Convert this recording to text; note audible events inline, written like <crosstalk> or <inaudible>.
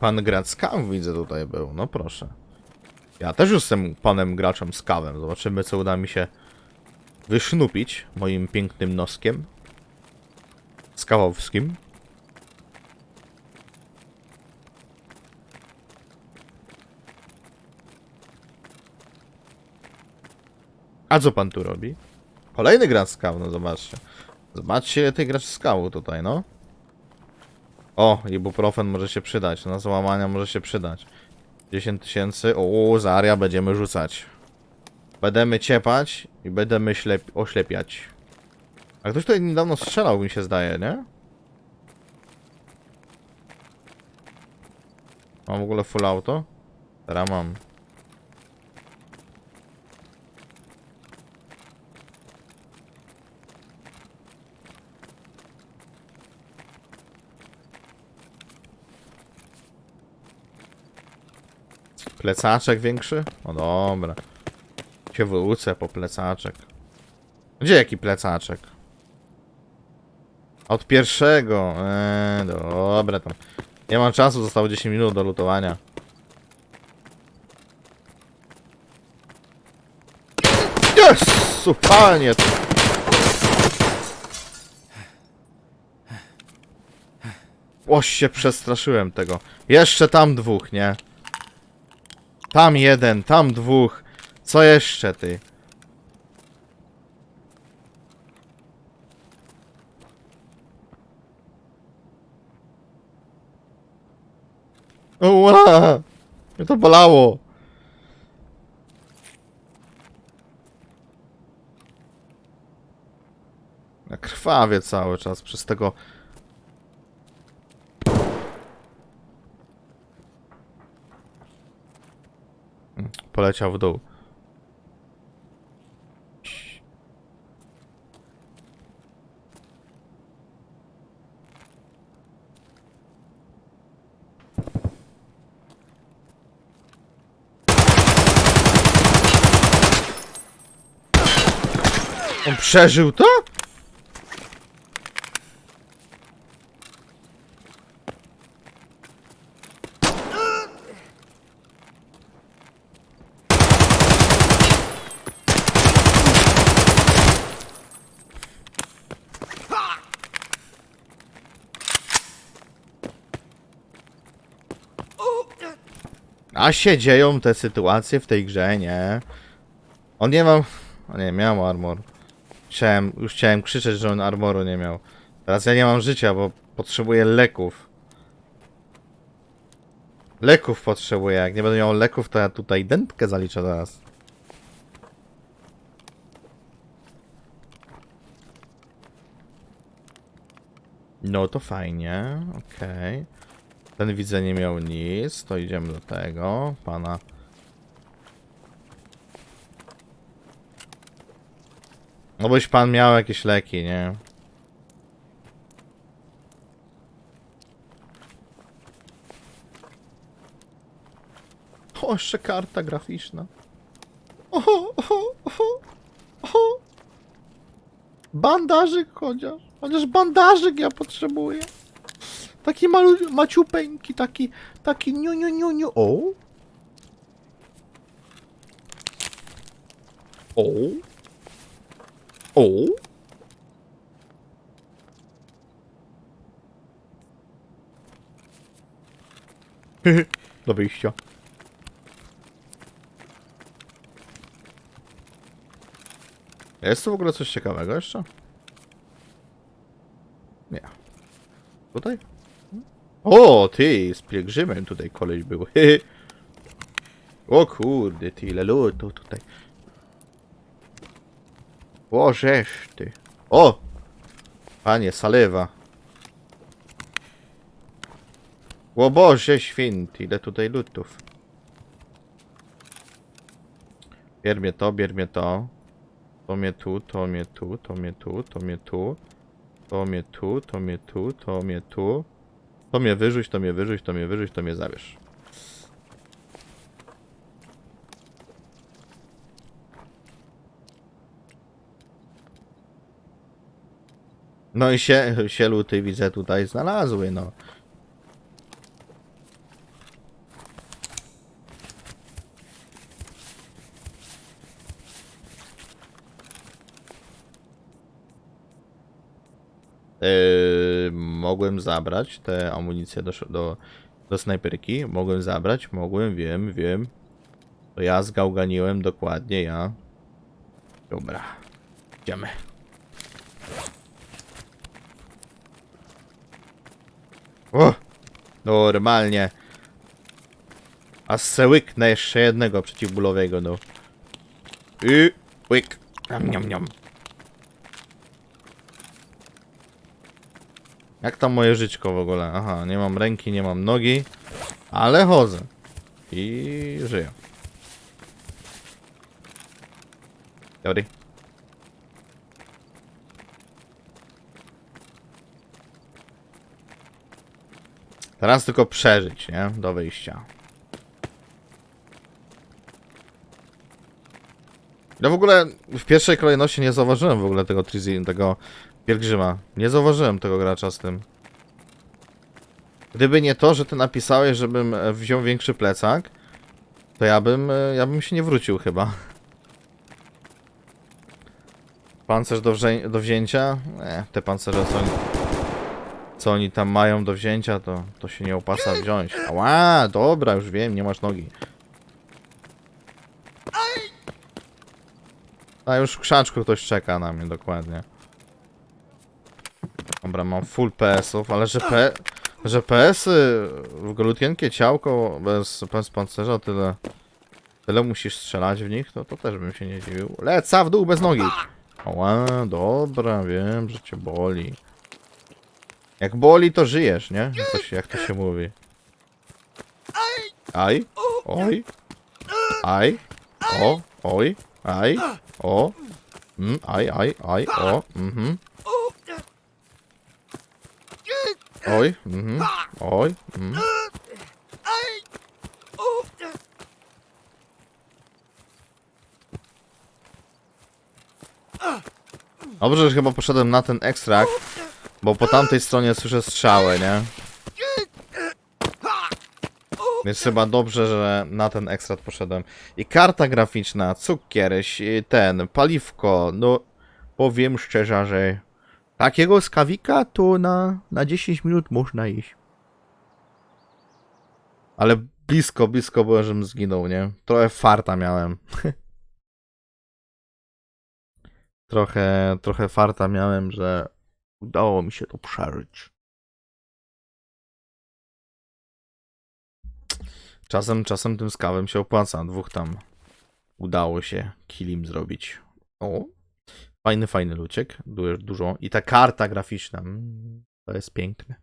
Pan gracz z kaw widzę tutaj był, no proszę. Ja też już jestem panem graczem z kawem. Zobaczymy, co uda mi się wysznupić moim pięknym noskiem. Skawowskim. A co pan tu robi? Kolejny gracz z kaw, no zobaczcie. Zobaczcie, ile tych graczy z tutaj, no. O, ibuprofen może się przydać, na załamania może się przydać. 10 tysięcy, o, zaria będziemy rzucać. Będziemy ciepać i będziemy ślep oślepiać. A ktoś tutaj niedawno strzelał, mi się zdaje, nie? Mam w ogóle full auto? Teraz mam. Plecaczek większy? O dobra. Się wrócę po plecaczek. Gdzie jaki plecaczek? Od pierwszego. Eee, dobra tam. Nie mam czasu, zostało 10 minut do lutowania. Jezu, panie! Oś się przestraszyłem tego. Jeszcze tam dwóch, nie? Tam jeden, tam dwóch. Co jeszcze ty? Ła! Mnie to bolało. Ja krwawię cały czas przez tego... Mm, Poleciał w dół. On przeżył to? A się dzieją te sytuacje w tej grze, nie? On nie ma... O nie, miał armor. Chciałem, już chciałem krzyczeć, że on armoru nie miał. Teraz ja nie mam życia, bo potrzebuję leków. Leków potrzebuję. Jak nie będę miał leków, to ja tutaj dętkę zaliczę zaraz. No to fajnie, okej. Ten widzę nie miał nic, to idziemy do tego, pana. No byś pan miał jakieś leki, nie? O, jeszcze karta graficzna. Oho, oho, oho, oho. Bandażyk chociaż. Chociaż bandażyk ja potrzebuję. Taki malu, maciupeńki, taki, taki niu, niu, niu, niu. O. O. O. <laughs> Do wyjścia. Jest tu w ogóle coś ciekawego jeszcze? Nie. Tutaj? O, ty, z pielgrzymem tutaj koleś był. <laughs> o kurde, ty, ile lutu tutaj. O, żeż ty. O! Panie, salewa. O Boże święty, ile tutaj lutów. Bier mnie to, bier mnie to. To mnie tu, to mnie tu, to mnie tu, to mnie tu. To mnie tu, to mnie tu, to mnie tu. To mnie wyrzuć, to mnie wyrzuć, to mnie wyrzuć, to mnie zabierz. No i się, się luty widzę tutaj znalazły, no. Yy mogłem zabrać te amunicje do, do, do snajperki. Mogłem zabrać, mogłem, wiem, wiem. To ja zgałganiłem dokładnie, ja. Dobra. Idziemy. O! Normalnie. A se łyknę jeszcze jednego przeciwbólowego, no. I łyk. Niam, niam, niam. Jak tam moje żyćko w ogóle? Aha, nie mam ręki, nie mam nogi, ale chodzę. I żyję. Dobry. Teraz tylko przeżyć, nie? Do wyjścia. Ja w ogóle w pierwszej kolejności nie zauważyłem w ogóle tego Trizzy, tego pielgrzyma. Nie zauważyłem tego gracza z tym. Gdyby nie to, że ty napisałeś, żebym e, wziął większy plecak, to ja bym, e, ja bym się nie wrócił chyba. Pancerz do, wzię do wzięcia? Nie, te pancerze co oni, co oni tam mają do wzięcia, to, to się nie opłaca wziąć. Ała, dobra, już wiem, nie masz nogi. A już w krzaczku ktoś czeka na mnie, dokładnie. Dobra, mam full PS-ów, ale że, że PS-y cienkie ciałko bez, bez pancerza tyle tyle musisz strzelać w nich, to, to też bym się nie dziwił. Leca w dół bez nogi! Oła, dobra, wiem, że cię boli. Jak boli, to żyjesz, nie? Jak to się, jak to się mówi. Aj, oj, aj, o, oj, aj, o, mm, aj, aj, aj, o, mhm. Oj, mhm, oj, mhm. Dobrze, że chyba poszedłem na ten ekstrakt, bo po tamtej stronie słyszę strzały, nie? Więc chyba dobrze, że na ten ekstrakt poszedłem. I karta graficzna, cukier, ten, paliwko, no powiem szczerze, że takiego skawika to na, na 10 minut można iść. Ale blisko, blisko było, żebym zginął, nie? Trochę farta miałem. <laughs> trochę, trochę farta miałem, że udało mi się to przeżyć. Czasem, czasem tym skawem się opłaca. Dwóch tam udało się killim zrobić. O, fajny, fajny luciek. Du- Dużo. I ta karta graficzna. mm, To jest piękne.